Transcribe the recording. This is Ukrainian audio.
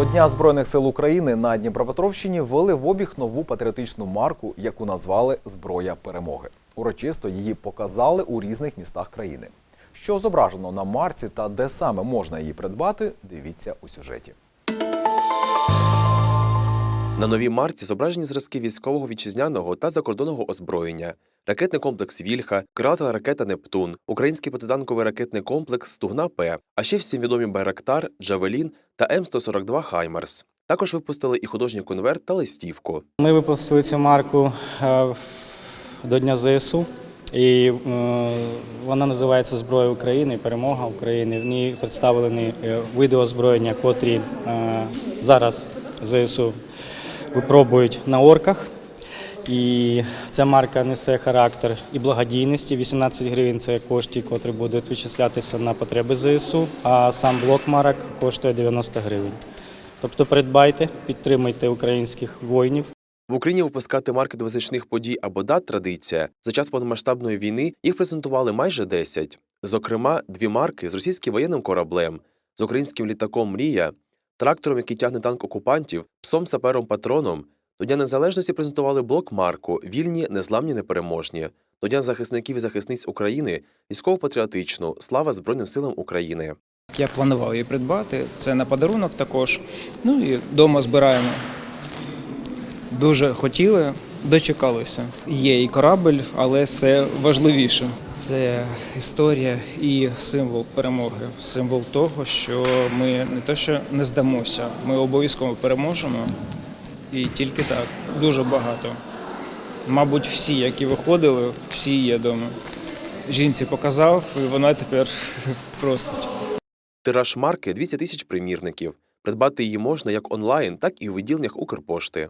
До Дня Збройних сил України на Дніпропетровщині ввели в обіг нову патріотичну марку, яку назвали Зброя перемоги. Урочисто її показали у різних містах країни. Що зображено на марці та де саме можна її придбати, дивіться у сюжеті. На новій марці зображені зразки військового вітчизняного та закордонного озброєння, ракетний комплекс Вільха, крилата ракета Нептун, український протитанковий ракетний комплекс Стугна П, а ще всім відомі Байрактар, Джавелін та М142 Хаймерс. Також випустили і художній конверт та листівку. Ми випустили цю марку е, до Дня ЗСУ, і е, вона називається Зброя України, перемога України. В ній представлені е, види озброєння, котрі зараз ЗСУ випробують на орках. І ця марка несе характер і благодійності. 18 гривень це кошти, котрі будуть вичислятися на потреби ЗСУ, а сам блок марок коштує 90 гривень. Тобто придбайте, підтримуйте українських воїнів. В Україні випускати марки до визначних подій або дат традиція. За час повномасштабної війни їх презентували майже 10. Зокрема, дві марки з російським воєнним кораблем, з українським літаком Мрія, трактором, який тягне танк окупантів, псом сапером патроном. До Дня Незалежності презентували блок марку Вільні, незламні, непереможні. До Дня захисників і захисниць України військово-патріотичну Слава Збройним силам України. Я планував її придбати. Це на подарунок також. Ну і вдома збираємо. Дуже хотіли, дочекалися. Є і корабль, але це важливіше. Це історія і символ перемоги, символ того, що ми не те, що не здамося, ми обов'язково переможемо. І тільки так, дуже багато. Мабуть, всі, які виходили, всі є вдома. Жінці показав, і вона тепер просить. Тираж марки 200 тисяч примірників. Придбати її можна як онлайн, так і у відділеннях Укрпошти.